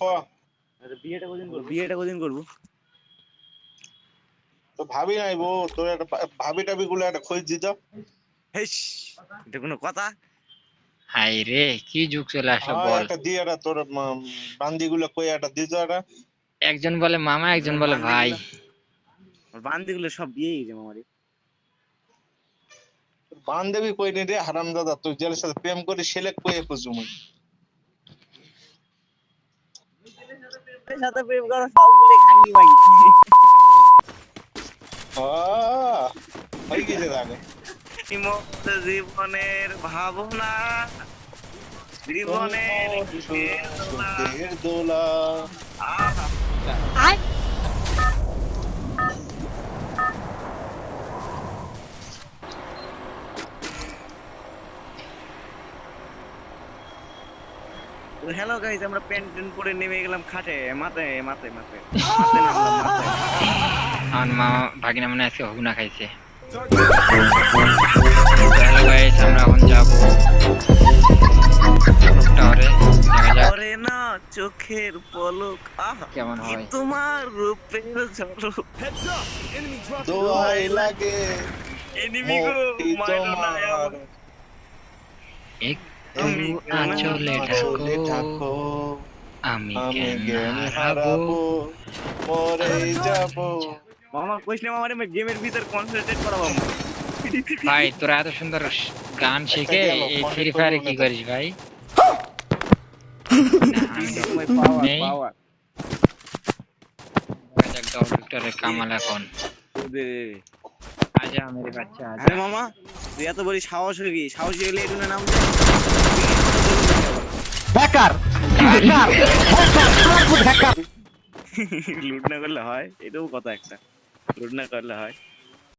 ক আরে বিয়েটা কদিন করব? বিয়েটা কদিন করব? তো ভাবি নাই বউ তোর একটা ভাবি টাবি গুলো একটা খোঁজ দিত হেস এটা কোনো কথা? হাই রে কি যুগ চলে আসলো বল। একটা দিয়ে একটা তোর বান্দি গুলো কই একটা দিত একটা। একজন বলে মামা একজন বলে ভাই। বান্দি গুলো সব বিয়ে গেছে মামারি। বান্ধবী কই নি রে হারাম দাদা তুই জেলের সাথে প্রেম করে সিলেক্ট করে খুঁজু মুই। সাথে প্রেম করো সবগুলো খাঙ্গি ভাই হয়ে জীবনের ভাবনা জীবনের দোলা। সুখের হ্যালো গাইস আমরা প্যান্ট ট্যান্ট পরে নেমে গেলাম খাটে। মাথায় নামলাম মাথায়। আমার মামা ভাগিনা মনে আছে হুনা খাইছে। হ্যালো গাইস আমরা এখন যাব টাওয়ারে করে না চোখের পলক। আহা কেমন হয়? তোমার রূপের ঝলক? দোয়াই লাগে। এনিমি গো না আমার। একটু তুমি আঁচলে চলে ঢাকো থাকো? আমি আমি জ্ঞান হারাবো? মরে যাব? মামা কইস না মামারে গেমের ভিতর কনসেন্ট্রেট করা মামা। ভাই তোরা এত সুন্দর গান শিখে এই ফ্রি ফায়ারে কি করিস ভাই? কামাল এখন। আজা মেরে বাচ্চা আজা আরে মামা তুই এত বড় সাহস হয়ে গিয়ে সাহসী হলে এটুনে নাম দে লুট না করলে হয় এটাও কথা একটা লুট না করলে হয়